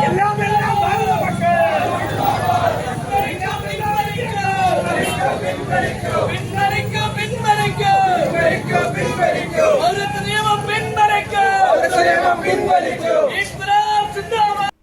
എല്ലാം എല്ലാം.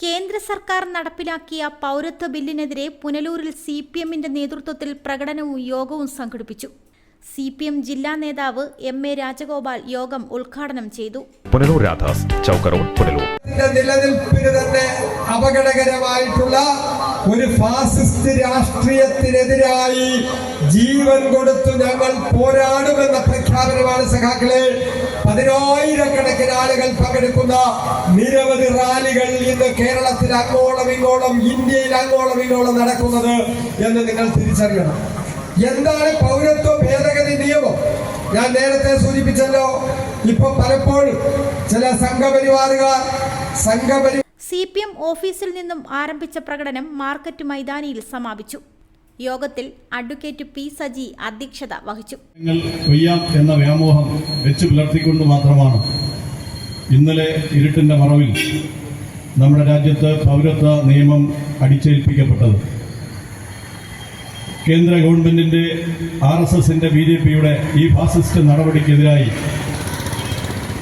കേന്ദ്ര സർക്കാർ നടപ്പിലാക്കിയ പൗരത്വ ബില്ലിനെതിരെ പുനലൂരിൽ സി പി എമ്മിന്റെ നേതൃത്വത്തിൽ പ്രകടനവും യോഗവും സംഘടിപ്പിച്ചു സി പി എം ജില്ലാ നേതാവ് എം എ രാജഗോപാൽ യോഗം ഉദ്ഘാടനം ചെയ്തു. പുനലൂർ രാധാസ് ചൗക്കറോൺ പുനലൂർ. നിലനിൽപ്പിന് തന്നെ അപകടകരമായിട്ടുള്ള ഒരു ഫാസിസ്റ്റ് രാഷ്ട്രീയത്തിനെതിരായി ജീവൻ കൊടുത്തു ഞങ്ങൾ പോരാടുമെന്ന പ്രഖ്യാപനമാണ് സഖാക്കളെ. പതിനായിരക്കണക്കിന് ആളുകൾ പങ്കെടുക്കുന്ന നിരവധി റാലികൾ ഇന്ന് കേരളത്തിൽ അങ്ങോളം ഇങ്ങോളം ഇന്ത്യയിൽ അങ്ങോളം ഇങ്ങോളം നടക്കുന്നത് എന്ന് നിങ്ങൾ തിരിച്ചറിയണം. എന്താണ് പൗരത്വ ഭേദഗതി നിയമം? ഞാൻ നേരത്തെ സൂചിപ്പിച്ചല്ലോ ഇപ്പൊ പലപ്പോഴും ചില സംഘപരിവാറുകാർ സംഘപരി സി പി എം ഓഫീസിൽ നിന്നും ആരംഭിച്ച പ്രകടനം മാർക്കറ്റ് മൈതാനിയിൽ സമാപിച്ചു. യോഗത്തിൽ അഡ്വക്കേറ്റ് പി സജി അധ്യക്ഷത വഹിച്ചു. കൊയ്യാം എന്ന വ്യാമോഹം വെച്ച് പുലർത്തിക്കൊണ്ട് മാത്രമാണ് ഇന്നലെ ഇരുട്ടിന്റെ മറവിൽ നമ്മുടെ രാജ്യത്ത് പൗരത്വ നിയമം അടിച്ചേൽപ്പിക്കപ്പെട്ടത്. കേന്ദ്ര ഗവൺമെന്റിന്റെ ആർ എസ് എസിന്റെ ബി ജെ പിയുടെ ഈ ഫാസിസ്റ്റ് നടപടിക്കെതിരായി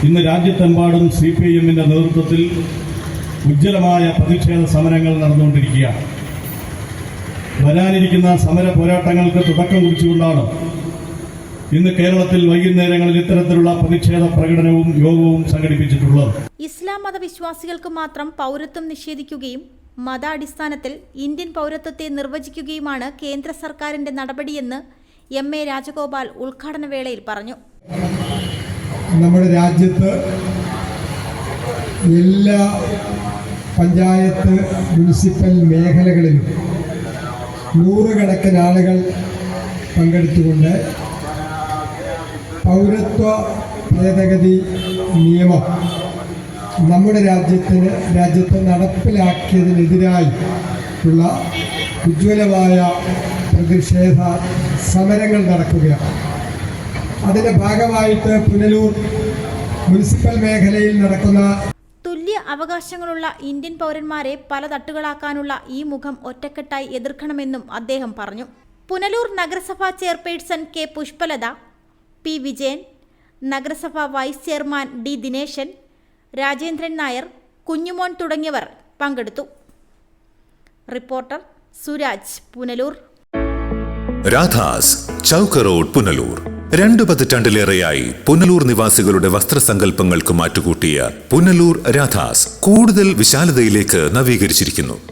ഇന്ന് രാജ്യത്തെമ്പാടും സി പി ഐ എമ്മിന്റെ നേതൃത്വത്തിൽ ഉജ്ജ്വലമായ പ്രതിഷേധ സമരങ്ങൾ നടന്നുകൊണ്ടിരിക്കുകയാണ്. വരാനിരിക്കുന്ന സമര പോരാട്ടങ്ങൾക്ക് തുടക്കം കുറിച്ചുകൊണ്ടാണ് ഇന്ന് കേരളത്തിൽ വൈകുന്നേരങ്ങളിൽ ഇത്തരത്തിലുള്ള പ്രതിഷേധ പ്രകടനവും യോഗവും സംഘടിപ്പിച്ചിട്ടുള്ളത്. ഇസ്ലാം മതവിശ്വാസികൾക്ക് മാത്രം പൗരത്വം നിഷേധിക്കുകയും മതാടിസ്ഥാനത്തിൽ ഇന്ത്യൻ പൗരത്വത്തെ നിർവചിക്കുകയുമാണ് കേന്ദ്ര സർക്കാരിന്റെ നടപടിയെന്ന് എം എ രാജഗോപാൽ ഉദ്ഘാടന വേളയിൽ പറഞ്ഞു. നമ്മുടെ രാജ്യത്ത് എല്ലാ പഞ്ചായത്ത് മുനിസിപ്പൽ മേഖലകളിലും നൂറുകണക്കിന് ആളുകൾ പങ്കെടുത്തുകൊണ്ട് പൗരത്വ ഭേദഗതി നിയമം നമ്മുടെ രാജ്യത്തിന് രാജ്യത്ത് നടപ്പിലാക്കിയതിനെതിരായി ഉള്ള ഉജ്ജ്വലമായ പ്രതിഷേധ സമരങ്ങൾ നടക്കുകയാണ്. അതിന്റെ ഭാഗമായിട്ട് പുനലൂർ മുനിസിപ്പൽ മേഖലയിൽ നടക്കുന്ന തുല്യ അവകാശങ്ങളുള്ള ഇന്ത്യൻ പൗരന്മാരെ പല തട്ടുകളാക്കാനുള്ള ഈ മുഖം ഒറ്റക്കെട്ടായി എതിർക്കണമെന്നും അദ്ദേഹം പറഞ്ഞു. പുനലൂർ നഗരസഭാ chairperson K Pushpalatha P Vijayan നഗരസഭാ vice chairman D Dineshan Rajendran Nair Kunjumon തുടങ്ങിയവർ പങ്കെടുത്തു. റിപ്പോർട്ടർ സുരാജ് പുനലൂർ. രാധാസ് ചൗക്ക് റോഡ് പുനലൂർ. രണ്ടു പതിറ്റാണ്ടിലേറെയായി പുനലൂർ നിവാസികളുടെ വസ്ത്രസങ്കല്പങ്ങൾക്ക് മാറ്റുകൂട്ടിയ പുനലൂർ രാധാസ് കൂടുതൽ വിശാലതയിലേക്ക് നവീകരിച്ചിരിക്കുന്നു.